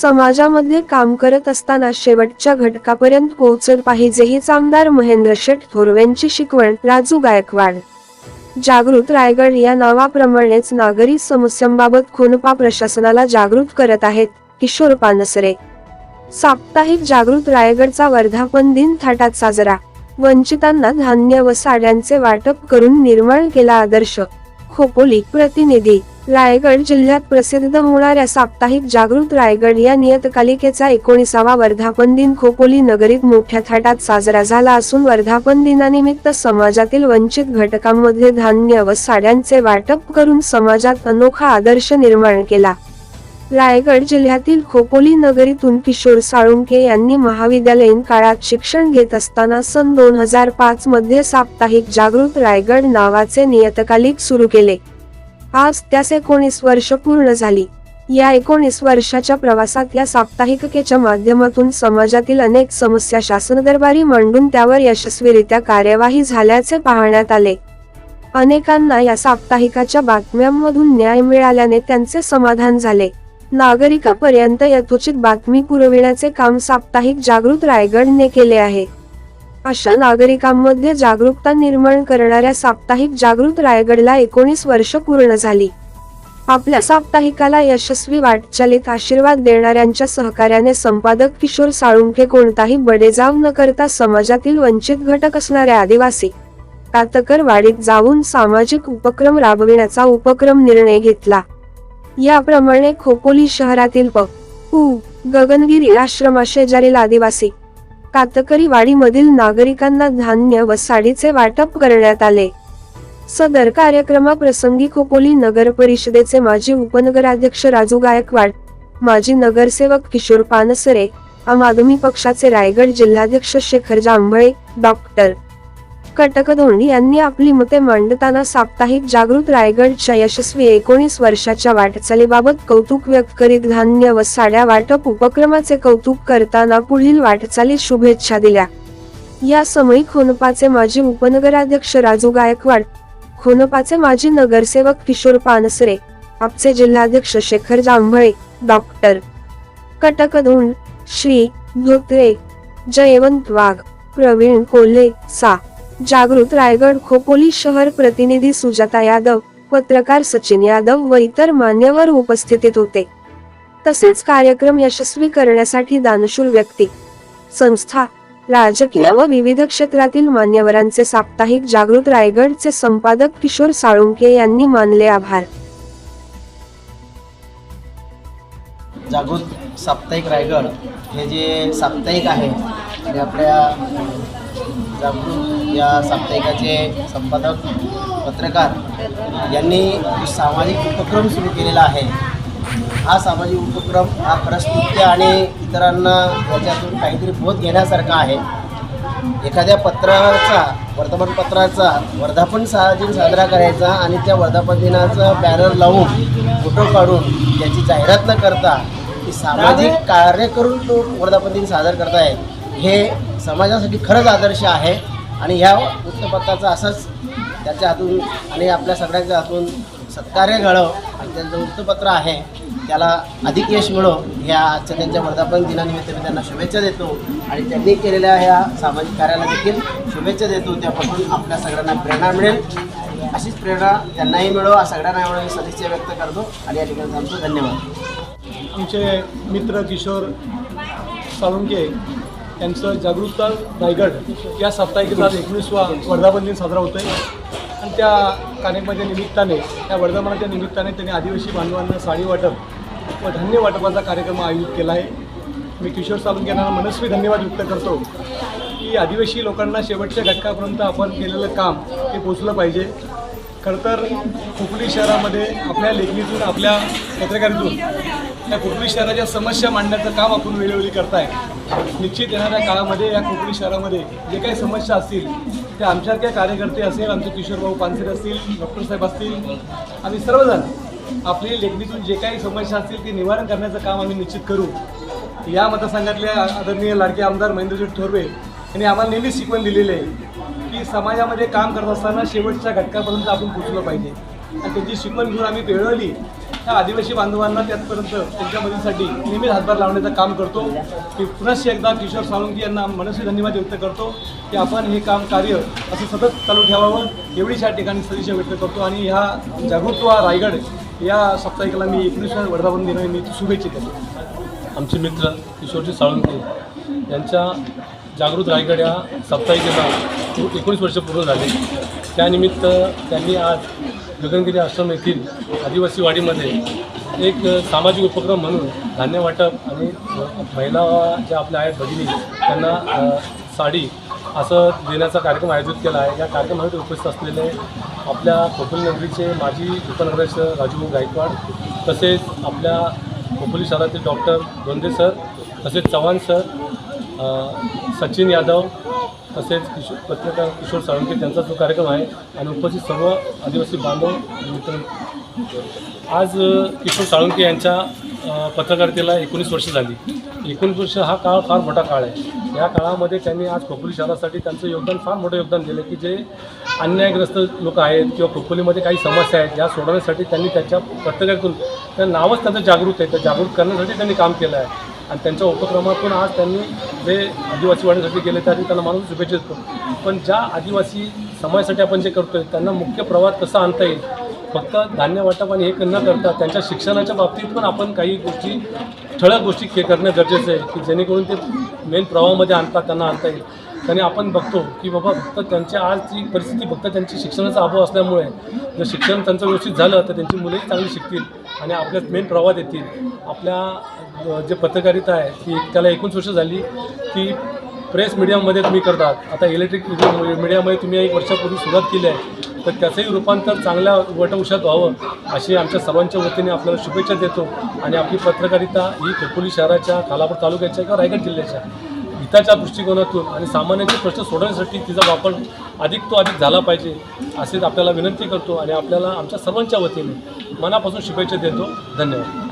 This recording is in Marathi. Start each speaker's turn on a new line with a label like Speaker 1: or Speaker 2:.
Speaker 1: समाजामध्ये काम करत असताना शेवटच्या घटकापर्यंत पोहोचत पाहिजे हीच आमदार महेंद्र शेठ थोरवेंची शिकवण. राजू गायकवाड. जागृत रायगड या नावाप्रमाणेच नागरी समस्यांबाबत खोनपा प्रशासनाला जागृत करत आहेत किशोर पानसरे. साप्ताहिक जागृत रायगडचा वर्धापन दिन थाटात साजरा. वंचितांना धान्य व साड्यांचे वाटप करून निर्माण केला आदर्श. खोपोली प्रतिनिधी. रायगड जिल्ह्यात प्रसिद्ध होणाऱ्या साप्ताहिक जागृत रायगड या नियतकालिकेचा एकोणीसावा वर्धापन दिन खोपोली नगरीत मोठ्या थाटात साजरा झाला असून वर्धापन दिनानिमित्त समाजातील वंचित घटकांमध्ये धान्य व साड्यांचे वाटप करून समाजात अनोखा आदर्श निर्माण केला. रायगड जिल्ह्यातील खोपोली नगरीतून किशोर साळुंके यांनी महाविद्यालयीन काळात शिक्षण घेत असताना सन दोन हजार पाच मध्ये साप्ताहिक जागृत रायगड नावाचे नियतकालिक सुरू केले. आज त्यास एकोणीस वर्ष पूर्ण झाली. या एकोणीस वर्षाच्या प्रवासात या साप्ताहिकेच्या माध्यमातून समाजातील अनेक समस्या शासन दरबारी मांडून त्यावर यशस्वीरित्या कार्यवाही झाल्याचे पाहण्यात आले. अनेकांना या साप्ताहिकाच्या बातम्यांमधून न्याय मिळाल्याने त्यांचे समाधान झाले. नागरिकापर्यंत यथोचित बातमी पुरविण्याचे काम साप्ताहिक जागृत रायगडने केले आहे. अशा नागरिकांमध्ये जागरूकता निर्माण करणाऱ्या साप्ताहिक जागृत रायगडला एकोणीस वर्ष पूर्ण झाली. आपल्या साप्ताहिकाला यशस्वी वाटचालीत आशीर्वाद देणाऱ्यांच्या सहकार्याने संपादक किशोर साळुंखे कोणताही बडेजाव न करता समाजातील वंचित घटक असणाऱ्या आदिवासी कातकर वाडीत जाऊन सामाजिक उपक्रम राबविण्याचा उपक्रम निर्णय घेतला. याप्रमाणे खोपोली शहरातील प. उ. गगनगिरी आश्रमाशेजारील आदिवासी कातकरी वाडीमधील नागरिकांना धान्य व साडीचे वाटप करण्यात आले. सदर कार्यक्रमाप्रसंगी खोपोली नगर परिषदेचे माजी उपनगराध्यक्ष राजू गायकवाड माजी नगरसेवक किशोर पानसरे आम आदमी पक्षाचे रायगड जिल्हाध्यक्ष शेखर जांभळे डॉक्टर कटकधोंडी यांनी आपली मते मांडताना साप्ताहिक जागृत रायगडच्या यशस्वी एकोणीस वर्षाच्या वाटचालीबाबत कौतुक व्यक्त करीत धान्य व साड्या वाटप उपक्रमाचे कौतुक करताना पुढील वाटचालीत शुभेच्छा दिल्या. या समयी खोनपाचे माजी उपनगराध्यक्ष राजू गायकवाड खोनपाचे माजी नगरसेवक किशोर पानसरे आपचे जिल्हाध्यक्ष शेखर जांभळे डॉक्टर कटकधोंड श्री धोत्रे जयवंत वाघ प्रवीण कोल्हे सा. जागृत रायगड खोपोली शहर प्रतिनिधी सुजाता यादव पत्रकार सचिन यादव व इतर मान्यवर उपस्थितीत होते. तसेच कार्यक्रम यशस्वी करण्यासाठी दानशूर व्यक्ती संस्था राजकीय व विविध क्षेत्रातील मान्यवरांचे साप्ताहिक जागृत रायगडचे संपादक किशोर साळुंके यांनी मानले आभार.
Speaker 2: जागृत साप्ताहिक रायगड हे जे साप्ताहिक आहे आपल्या जागृत या साप्ताहिकाचे संपादक पत्रकार यांनी सामाजिक उपक्रम सुरू केलेला आहे हा सामाजिक उपक्रम हा परस्थित्य आणि इतरांना याच्यातून काहीतरी बोध घेण्यासारखा आहे. एखाद्या पत्राचा वर्तमानपत्राचा वर्धापन दिन साजरा करायचा आणि त्या वर्धापन दिनाचं बॅनर लावून फोटो काढून त्याची जाहिरात न करता ती सामाजिक कार्य करून तो वर्धापन दिन साजरा येईल हे समाजासाठी खरंच आदर्श आहे. आणि ह्या वृत्तपत्राचा असंच त्याच्या हातून आणि आपल्या सगळ्यांच्या हातून सत्कार्य घडव आणि त्यांचं वृत्तपत्र आहे त्याला अधिक यश मिळो. ह्या आजच्या त्यांच्या वर्धापन दिनानिमित्त मी त्यांना शुभेच्छा देतो. आणि त्यांनी केलेल्या ह्या सामाजिक कार्याला देखील शुभेच्छा देतो. त्यापासून आपल्या सगळ्यांना प्रेरणा मिळेल. अशीच प्रेरणा त्यांनाही मिळो. सगळ्यांना एवढं मी सदिच्छा व्यक्त करतो. आणि या ठिकाणी थांबतो. धन्यवाद.
Speaker 3: आमचे मित्र किशोर साळुंके त्यांचं जागरूकता रायगड या साप्ताहिकेचा एकोणीसवा वर्धापन दिन साजरा होतो आहे आणि त्या कार्यक्रमाच्या निमित्ताने त्या वर्धापनाच्या निमित्ताने त्यांनी आदिवासी बांधवांना साडी वाटप व धान्य वाटपाचा कार्यक्रम आयोजित केला आहे. मी किशोर सावंत यांना मनस्वी धन्यवाद व्यक्त करतो की आदिवासी लोकांना शेवटच्या घटकापर्यंत आपण केलेलं काम हे पोचलं पाहिजे. खरं तर खोपोली शहरामध्ये आपल्या लेखणीतून आपल्या पत्रकारितून या खोपोली शहराच्या समस्या मांडण्याचं काम आपण वेळोवेळी करताय. निश्चित येणाऱ्या काळामध्ये या खोपोली शहरामध्ये जे काही समस्या असतील ते आमच्यासारख्या कार्यकर्ते असेल आमचे किशोरभाऊ पानसरे असतील डॉक्टर साहेब असतील आम्ही सर्वजण आपली लेखणीतून जे काही समस्या असतील ते निवारण करण्याचं काम आम्ही निश्चित करू. या मतदारसंघातले आदरणीय लाडके आमदार महेंद्रजी थोरवे यांनी आम्हाला नेहमीच शिकवण दिलेली आहे. की समाजामध्ये काम करत असताना शेवटच्या घटकापर्यंत आपण पोचलं पाहिजे. आणि त्यांची शिकवण घेऊन आम्ही वेळवली त्या आदिवासी बांधवांना त्यातपर्यंत त्यांच्या मदतीसाठी नेहमीच हातभार लावण्याचं काम करतो. की पुनश्च एकदा किशोर साळुंकी यांना मनस्वी धन्यवाद व्यक्त करतो की आपण हे काम कार्य असं सतत चालू ठेवावं एवढीच या ठिकाणी सदिशा व्यक्त करतो. आणि ह्या जागृतवा रायगड या साप्ताहिकाला मी एकोणीसव्या वर्धापन दिनानिमित्त शुभेच्छा देतो.
Speaker 4: आमचे मित्र किशोरजी साळुंके यांच्या जागृत रायगड या साप्ताहिकेला एकोणीस वर्ष पूर्ण झाले. त्यानिमित्त त्यांनी आज गगनगिरी आश्रम येथील आदिवासी वाडीमध्ये एक सामाजिक उपक्रम म्हणून धान्य वाटप आणि महिला ज्या आपल्या आहेत भगिनी त्यांना साडी असं देण्याचा कार्यक्रम आयोजित केला आहे. या कार्यक्रमामध्ये उपस्थित असलेले आपल्या खोपोली नगरीचे माजी उपनगराध्यक्ष राजू गायकवाड तसेच आपल्या खोपोली शहरातील डॉक्टर दोंदे सर तसेच चव्हाण सर सचिन यादव तसेच किशोर पत्रकार किशोर साळुंके त्यांचा जो कार्यक्रम आहे आणि उपस्थित सर्व आदिवासी बांधव मित्र. आज किशोर साळुंके यांच्या पत्रकारितेला एकोणीस वर्ष झाली. एकोणीस वर्ष हा काळ फार मोठा काळ आहे. या काळामध्ये त्यांनी आज खोपोली शहरासाठी त्यांचं योगदान फार मोठं योगदान दिलं की जे अन्यायग्रस्त लोक आहेत किंवा खोपोलीमध्ये काही समस्या आहेत या सोडवण्यासाठी त्यांनी त्याच्या पत्रकारितून त्या नावच त्यांचं जागृत आहे त्या जागृत करण्यासाठी त्यांनी काम केलं आहे. आणि त्यांच्या उपक्रमातून आज त्यांनी जे आदिवासी वाढीसाठी गेले त्यासाठी त्यांना माणूस शुभेच्छा देतो. पण ज्या आदिवासी समाजासाठी आपण जे करतोय त्यांना मुख्य प्रवाह कसा आणता येईल? फक्त धान्य वाटप आणि हे न करता त्यांच्या शिक्षणाच्या बाबतीत पण आपण काही गोष्टी ठळक गोष्टी के करणं गरजेचं आहे की जेणेकरून ते मेन प्रवाहामध्ये आणता त्यांना आणता येईल. आणि आपण बघतो की बाबा फक्त त्यांच्या आजची परिस्थिती फक्त त्यांची शिक्षणाचा अभाव असल्यामुळे जर शिक्षण त्यांचं व्यवस्थित झालं तर त्यांची मुलंही चांगली शिकतील. आणि आपल्यात मेन प्रवाद येतील आपल्या जे पत्रकारिता आहे ती त्याला एकूण वर्ष झाली की प्रेस मीडियामध्ये तुम्ही करतात. आता इलेक्ट्रिक मीडियामध्ये तुम्ही एक वर्षापूर्वी सुरुवात केली आहे तर त्याचंही रूपांतर चांगल्या वटवृक्षात व्हावं अशी आमच्या सर्वांच्या वतीने आपल्याला शुभेच्छा देतो. आणि आपली पत्रकारिता ही खोपोली शहराच्या खालापूर तालुक्याच्या किंवा रायगड जिल्ह्याच्या हिताच्या दृष्टिकोनातून आणि सामान्यांचे प्रश्न सोडवण्यासाठी तिचा वापर अधिक तो अधिक झाला पाहिजे असेच आपल्याला विनंती करतो आणि आपल्याला आमच्या सर्वांच्या वतीने मनापासून शुभेच्छा देतो. धन्यवाद.